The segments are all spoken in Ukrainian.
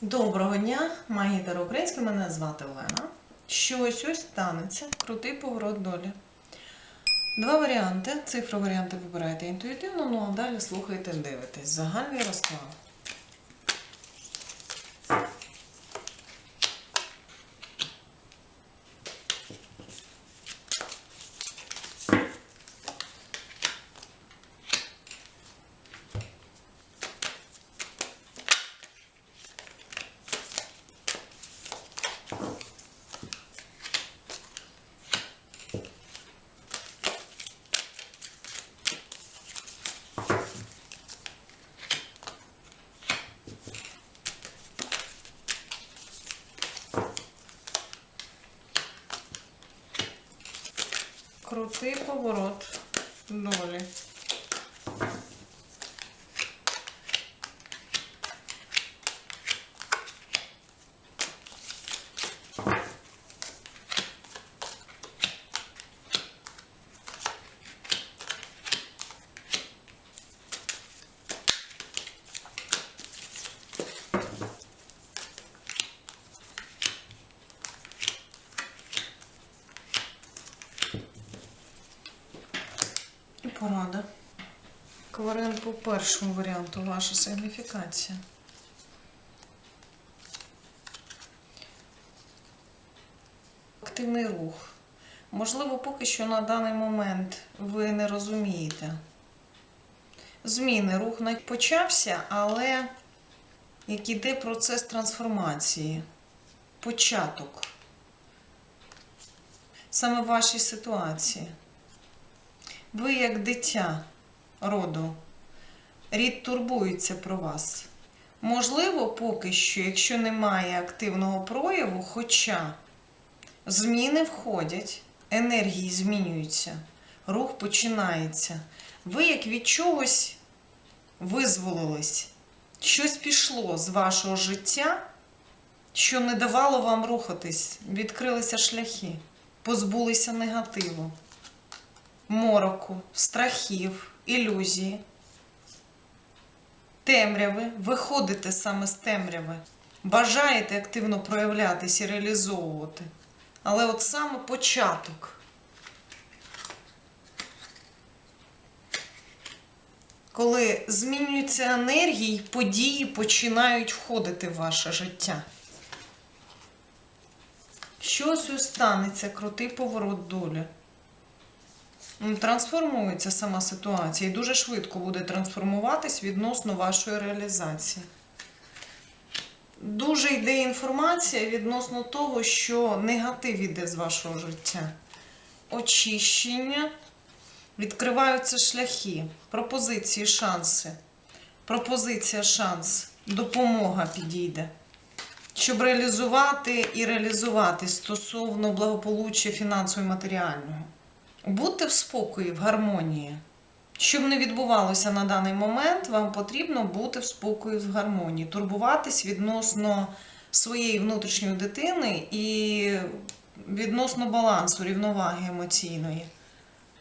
Доброго дня, магітер український, мене звати Олена. Щось ось станеться, крутий поворот долі. Два варіанти. Цифру варіанти вибираєте інтуїтивно, ну а далі слухайте, дивитесь. Загальний розклад. Крутий поворот долі. І порада. Кварин по першому варіанту ваша сигніфікація. Активний рух. Можливо, поки що на даний момент ви не розумієте. Зміни, рух почався, але як іде процес трансформації, початок. Саме в вашій ситуації. Ви як дитя роду. Рід турбується про вас. Можливо, поки що, якщо немає активного прояву, хоча зміни входять, енергії змінюються, рух починається. Ви як від чогось визволились, щось пішло з вашого життя, що не давало вам рухатись, відкрилися шляхи, позбулися негативу мороку, страхів, ілюзії, темряви, виходите саме з темряви, бажаєте активно проявлятись і реалізовувати. Але от саме початок. Коли змінюються енергії, події починають входити в ваше життя. Щось ось станеться, крутий поворот долі. Трансформується сама ситуація і дуже швидко буде трансформуватись відносно вашої реалізації. Дуже йде інформація відносно того, що негатив іде з вашого життя. Очищення, відкриваються шляхи, пропозиції, шанси. Пропозиція, шанс, допомога підійде. Щоб реалізувати і реалізувати стосовно благополуччя фінансово і матеріального. Будьте в спокої, в гармонії. Щоб не відбувалося на даний момент, вам потрібно бути в спокої, в гармонії, турбуватись відносно своєї внутрішньої дитини і відносно балансу, рівноваги емоційної.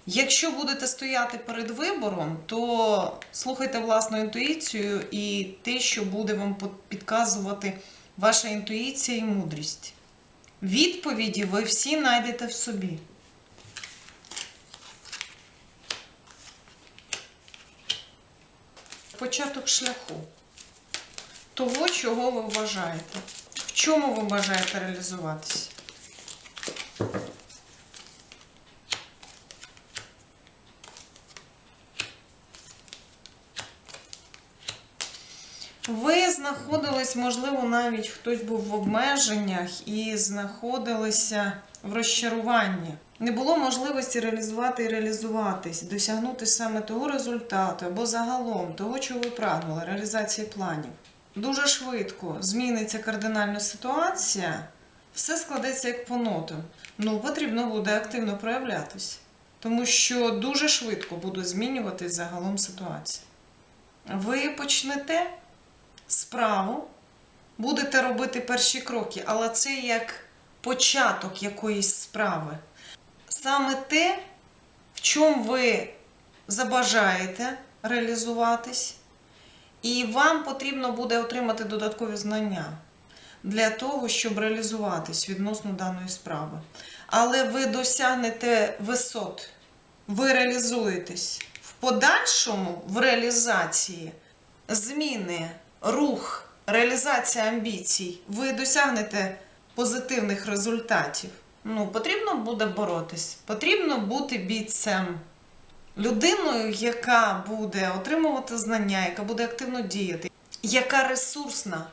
Якщо будете стояти перед вибором, то слухайте власну інтуїцію і те, що буде вам підказувати ваша інтуїція і мудрість. Відповіді ви всі знайдете в собі. Початок шляху того, чого ви вважаєте. В чому ви бажаєте реалізуватися? Ви знаходились, можливо, навіть хтось був в обмеженнях і знаходилися в розчаруванні. Не було можливості реалізувати і реалізуватись, досягнути саме того результату або загалом того, чого ви прагнули, реалізації планів. Дуже швидко зміниться кардинальна ситуація, все складеться як по нотам. Ну, потрібно буде активно проявлятись, тому що дуже швидко буде змінюватись загалом ситуація. Ви почнете справу, будете робити перші кроки, але це як початок якоїсь справи. Саме те, в чому ви забажаєте реалізуватись, І вам потрібно буде отримати додаткові знання для того, щоб реалізуватись відносно даної справи. Але ви досягнете висот, ви реалізуєтесь. В подальшому в реалізації зміни, рух, реалізація амбіцій, ви досягнете позитивних результатів. Ну, потрібно буде боротись, потрібно бути бійцем. Людиною, яка буде отримувати знання, яка буде активно діяти, яка ресурсна,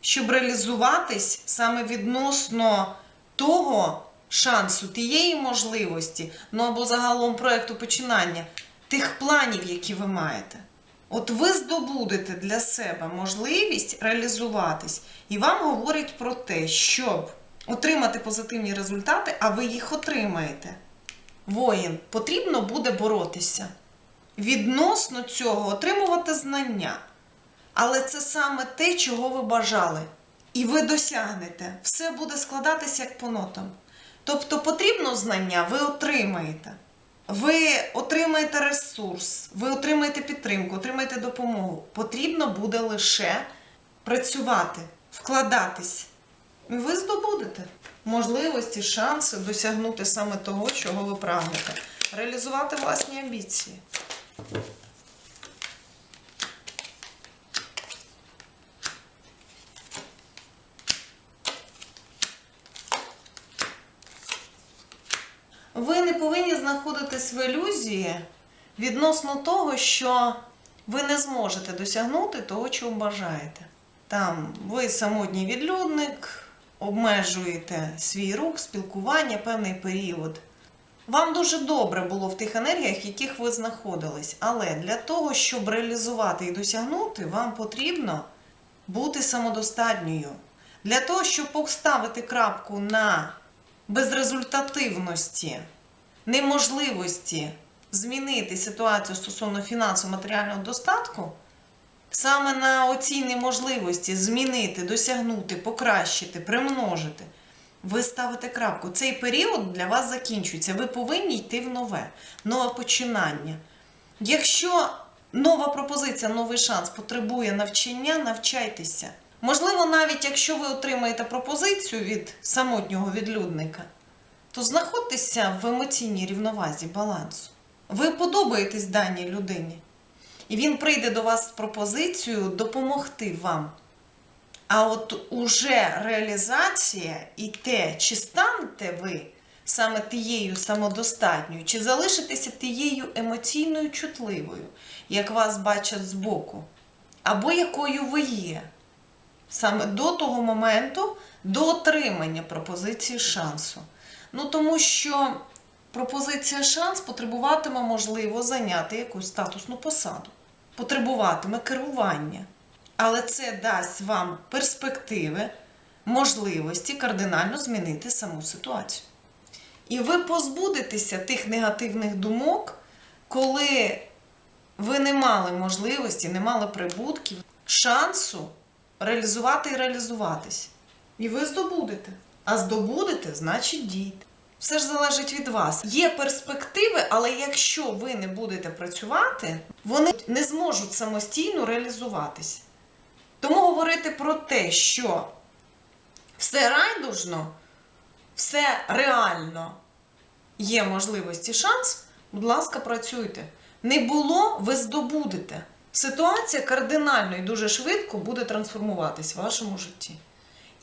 щоб реалізуватись саме відносно того шансу, тієї можливості, ну або загалом проекту починання, тих планів, які ви маєте. От ви здобудете для себе можливість реалізуватись, і вам говорять про те, щоб отримати позитивні результати, а ви їх отримаєте. Воїн, потрібно буде боротися. Відносно цього отримувати знання. Але це саме те, чого ви бажали. І ви досягнете. Все буде складатися як по нотам. Тобто потрібно знання, ви отримаєте. Ви отримаєте ресурс, ви отримаєте підтримку, отримаєте допомогу. Потрібно буде лише працювати, вкладатись. Ви здобудете можливості, шанси досягнути саме того, чого ви прагнете. Реалізувати власні амбіції. Ви не повинні знаходитись в ілюзії відносно того, що ви не зможете досягнути того, чого бажаєте. Там ви самотній відлюдник, обмежуєте свій рух, спілкування певний період. Вам дуже добре було в тих енергіях, в яких ви знаходились. Але для того, щоб реалізувати і досягнути, вам потрібно бути самодостатньою. Для того, щоб поставити крапку на безрезультативності, неможливості змінити ситуацію стосовно фінансово-матеріального достатку, саме на оцій неможливості змінити, досягнути, покращити, примножити, ви ставите крапку. Цей період для вас закінчується. Ви повинні йти в нове, нове починання. Якщо нова пропозиція, новий шанс потребує навчання, навчайтеся. Можливо, навіть якщо ви отримаєте пропозицію від самотнього відлюдника, то знаходьтеся в емоційній рівновазі балансу. Ви подобаєтесь даній людині. І він прийде до вас з пропозицією допомогти вам. А от уже реалізація і те, чи станете ви саме тією самодостатньою, чи залишитеся тією емоційною чутливою, як вас бачать збоку, або якою ви є, саме до того моменту, до отримання пропозиції шансу. Ну тому що пропозиція шанс потребуватиме, можливо, зайняти якусь статусну посаду, потребуватиме керування. Але це дасть вам перспективи, можливості кардинально змінити саму ситуацію. І ви позбудетеся тих негативних думок, коли ви не мали можливості, не мали прибутків, шансу реалізувати і реалізуватись. І ви здобудете. А здобудете, значить дійте. Все ж залежить від вас. Є перспективи, але якщо ви не будете працювати, вони не зможуть самостійно реалізуватися. Тому говорити про те, що все райдужно, все реально є можливість і шанс, будь ласка, працюйте. Не було, ви здобудете. Ситуація кардинально і дуже швидко буде трансформуватись в вашому житті.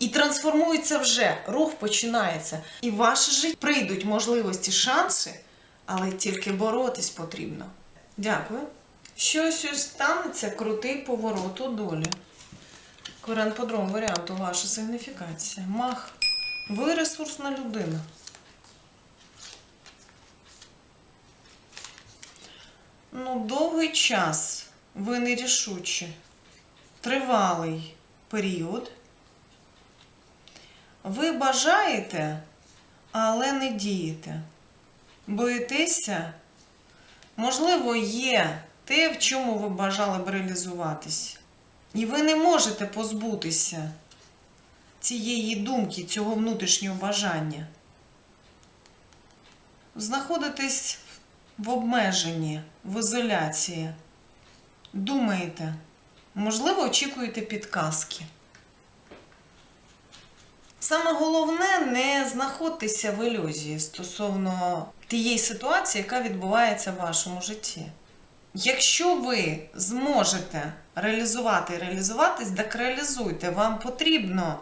І трансформується вже, рух починається. І в ваше життя прийдуть можливості, шанси, але тільки боротись потрібно. Дякую. Щось ось станеться крутий поворот у долі. Корен по другому варіанту ваша сигніфікація. Мах. Ви ресурсна людина. Ну, довгий час ви нерішучі. Тривалий період. Ви бажаєте, але не дієте. Боїтеся? Можливо, є те, в чому ви бажали б реалізуватись. І ви не можете позбутися цієї думки, цього внутрішнього бажання. Знаходитесь в обмеженні, в ізоляції. Думаєте, Можливо, очікуєте підказки. Саме головне не знаходьтеся в ілюзії стосовно тієї ситуації, яка відбувається в вашому житті. Якщо ви зможете реалізувати і реалізуватись, так реалізуйте. Вам потрібно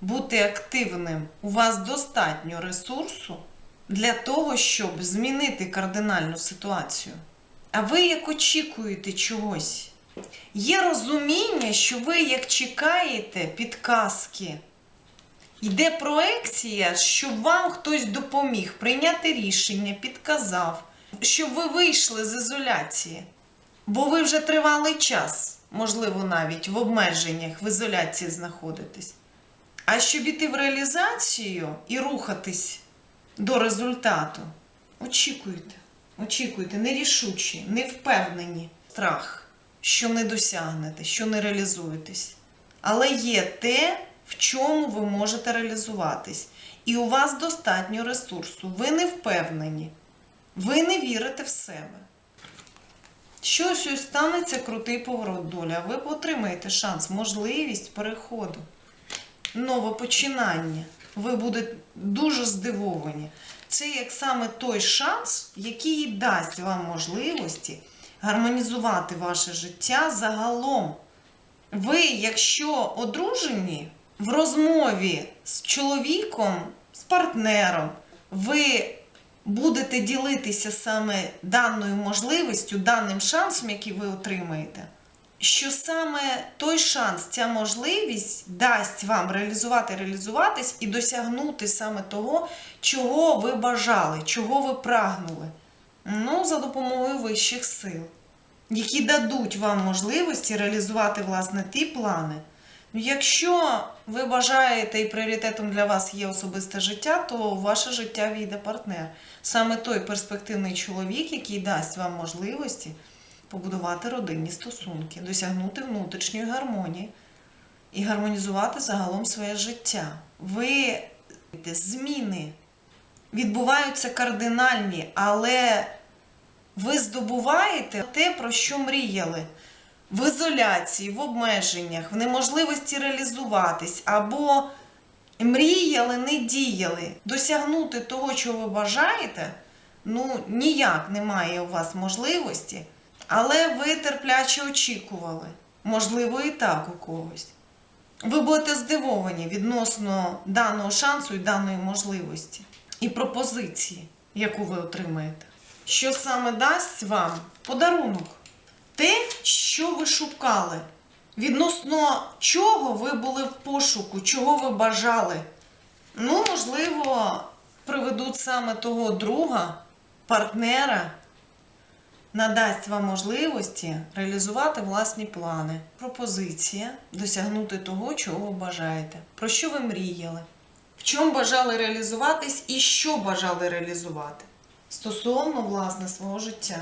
бути активним. У вас достатньо ресурсу для того, щоб змінити кардинальну ситуацію. А ви як очікуєте чогось? Є розуміння, що ви як чекаєте підказки. Йде проекція, щоб вам хтось допоміг прийняти рішення, підказав, щоб ви вийшли з ізоляції. Бо ви вже тривалий час, можливо, навіть в обмеженнях, в ізоляції знаходитесь. А щоб іти в реалізацію і рухатись до результату, очікуйте, очікуйте, нерішучі, невпевнені страх, що не досягнете, що не реалізуєтесь. Але є те, в чому ви можете реалізуватись. І у вас достатньо ресурсу. Ви не впевнені, ви не вірите в себе. Щось ось станеться крутий поворот долі, а ви отримаєте шанс, можливість переходу, нове починання. Ви будете дуже здивовані. Це як саме той шанс, який дасть вам можливості гармонізувати ваше життя загалом. Ви, якщо одружені в розмові з чоловіком, з партнером, ви будете ділитися саме даною можливістю, даним шансом, який ви отримаєте, що саме той шанс, ця можливість дасть вам реалізувати, реалізуватись і досягнути саме того, чого ви бажали, чого ви прагнули. Ну, за допомогою вищих сил, які дадуть вам можливості реалізувати власне ті плани. Ну, Якщо ви бажаєте і пріоритетом для вас є особисте життя, то в ваше життя війде партнер. Саме той перспективний чоловік, який дасть вам можливості побудувати родинні стосунки, досягнути внутрішньої гармонії і гармонізувати загалом своє життя. Ви зміни відбуваються кардинальні, але ви здобуваєте те, про що мріяли в ізоляції, в обмеженнях, в неможливості реалізуватись, або мріяли, не діяли. Досягнути того, чого ви бажаєте, ну ніяк немає у вас можливості, але ви терпляче очікували. Можливо, і так у когось. Ви будете здивовані відносно даного шансу і даної можливості і пропозиції, яку ви отримаєте. Що саме дасть вам подарунок? Те, що ви шукали, відносно чого ви були в пошуку, чого ви бажали. Ну, можливо, приведуть саме того друга, партнера, надасть вам можливості реалізувати власні плани, пропозиція, досягнути того, чого ви бажаєте, про що ви мріяли, в чому бажали реалізуватись і що бажали реалізувати? Стосовно власне свого життя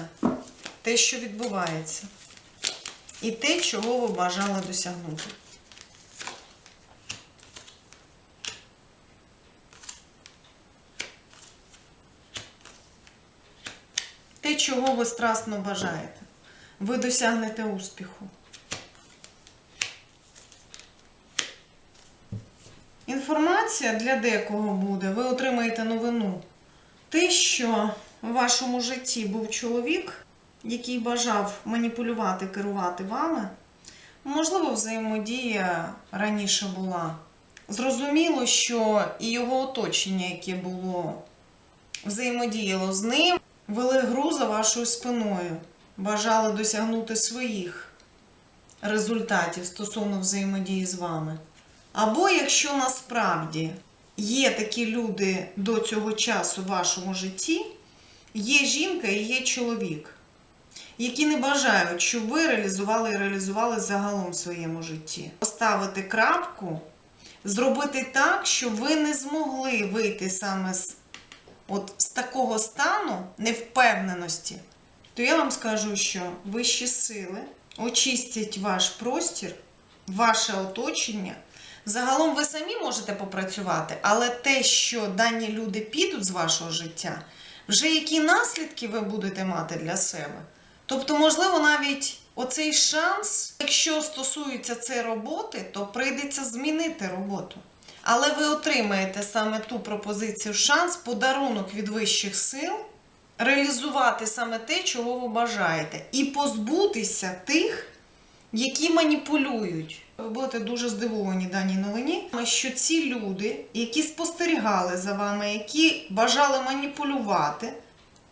те, що відбувається, і те, чого ви бажали досягнути. Те, чого ви страстно бажаєте, ви досягнете успіху. Інформація для декого буде, ви отримаєте новину. Те, що в вашому житті був чоловік, який бажав маніпулювати, керувати вами, можливо, взаємодія раніше була. Зрозуміло, що і його оточення, яке було, взаємодіяло з ним, вели гру за вашою спиною, бажали досягнути своїх результатів стосовно взаємодії з вами. Або якщо насправді є такі люди до цього часу в вашому житті, є жінка і є чоловік які не бажають, щоб ви реалізували і реалізували загалом в своєму житті. Поставити крапку, зробити так, щоб ви не змогли вийти саме з, от, з такого стану невпевненості, то я вам скажу, що вищі сили очистять ваш простір, ваше оточення. Загалом ви самі можете попрацювати, але те, що дані люди підуть з вашого життя, вже які наслідки ви будете мати для себе. Тобто, можливо, навіть оцей шанс, якщо стосується цієї роботи, то прийдеться змінити роботу. Але ви отримаєте саме ту пропозицію шанс, подарунок від вищих сил, реалізувати саме те, чого ви бажаєте, і позбутися тих, які маніпулюють. Ви будете дуже здивовані даній новині, що ці люди, які спостерігали за вами, які бажали маніпулювати,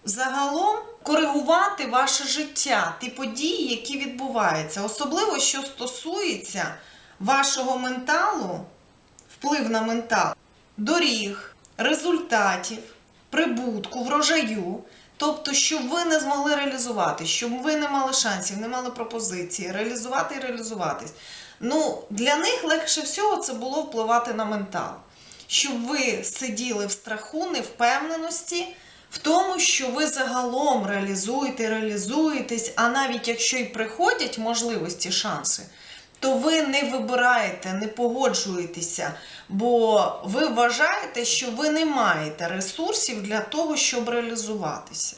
загалом коригувати ваше життя, ті події, які відбуваються, особливо що стосується вашого менталу, вплив на ментал, доріг, результатів, прибутку, врожаю. Тобто, щоб ви не змогли реалізувати, щоб ви не мали шансів, не мали пропозиції, реалізувати і реалізуватись. Ну, для них легше всього це було впливати на ментал. Щоб ви сиділи в страху, невпевненості, в тому, що ви загалом реалізуєте, реалізуєтесь, а навіть якщо й приходять можливості, шанси, то ви не вибираєте, не погоджуєтеся, бо ви вважаєте, що ви не маєте ресурсів для того, щоб реалізуватися.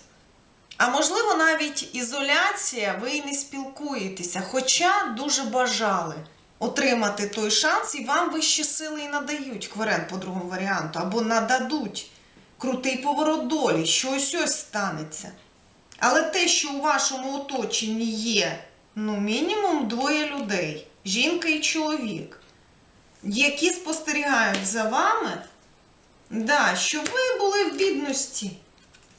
А можливо, навіть ізоляція, ви і не спілкуєтеся, хоча дуже бажали отримати той шанс, і вам вищі сили і надають кверен по другому варіанту, або нададуть крутий поворот долі, що ось ось станеться. Але те, що у вашому оточенні є, ну, мінімум двоє людей, жінка і чоловік, які спостерігають за вами, да, що ви були в бідності.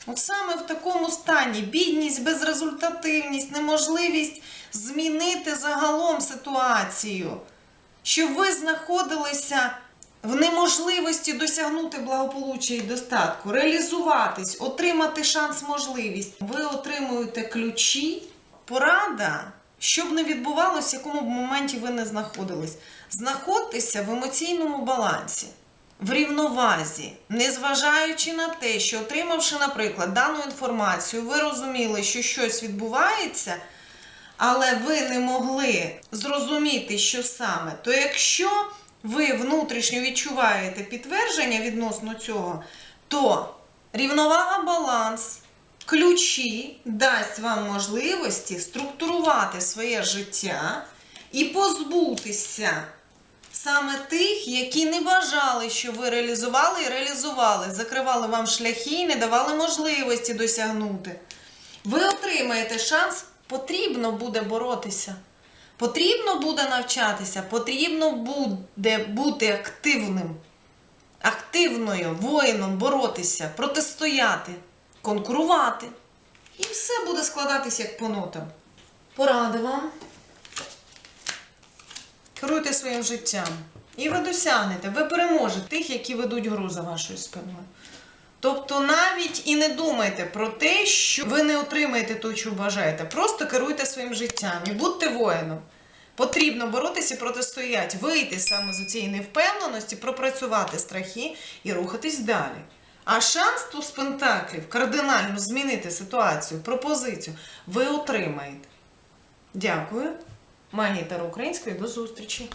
От саме в такому стані бідність, безрезультативність, неможливість змінити загалом ситуацію, щоб ви знаходилися в неможливості досягнути благополуччя і достатку, реалізуватись, отримати шанс, можливість. Ви отримуєте ключі, порада, щоб не відбувалося, в якому б моменті ви не знаходились. Знаходьтеся в емоційному балансі в рівновазі, незважаючи на те, що отримавши, наприклад, дану інформацію, ви розуміли, що щось відбувається, але ви не могли зрозуміти, що саме, то якщо ви внутрішньо відчуваєте підтвердження відносно цього, то рівновага, баланс, ключі дасть вам можливості структурувати своє життя і позбутися саме тих, які не бажали, що ви реалізували і реалізували, закривали вам шляхи і не давали можливості досягнути. Ви отримаєте шанс, потрібно буде боротися. Потрібно буде навчатися, потрібно буде бути активним, активною воїном, боротися, протистояти, конкурувати. І все буде складатися як по нотам. Поради вам. Керуйте своїм життям. І ви досягнете, ви переможете тих, які ведуть гру за вашою спиною. Тобто навіть і не думайте про те, що ви не отримаєте то, що бажаєте. Просто керуйте своїм життям і будьте воїном. Потрібно боротися і протистояти, вийти саме з цієї невпевненості, пропрацювати страхи і рухатись далі. А шанс туз пентаклів кардинально змінити ситуацію, пропозицію ви отримаєте. Дякую. Магія Таро Української до зустрічі!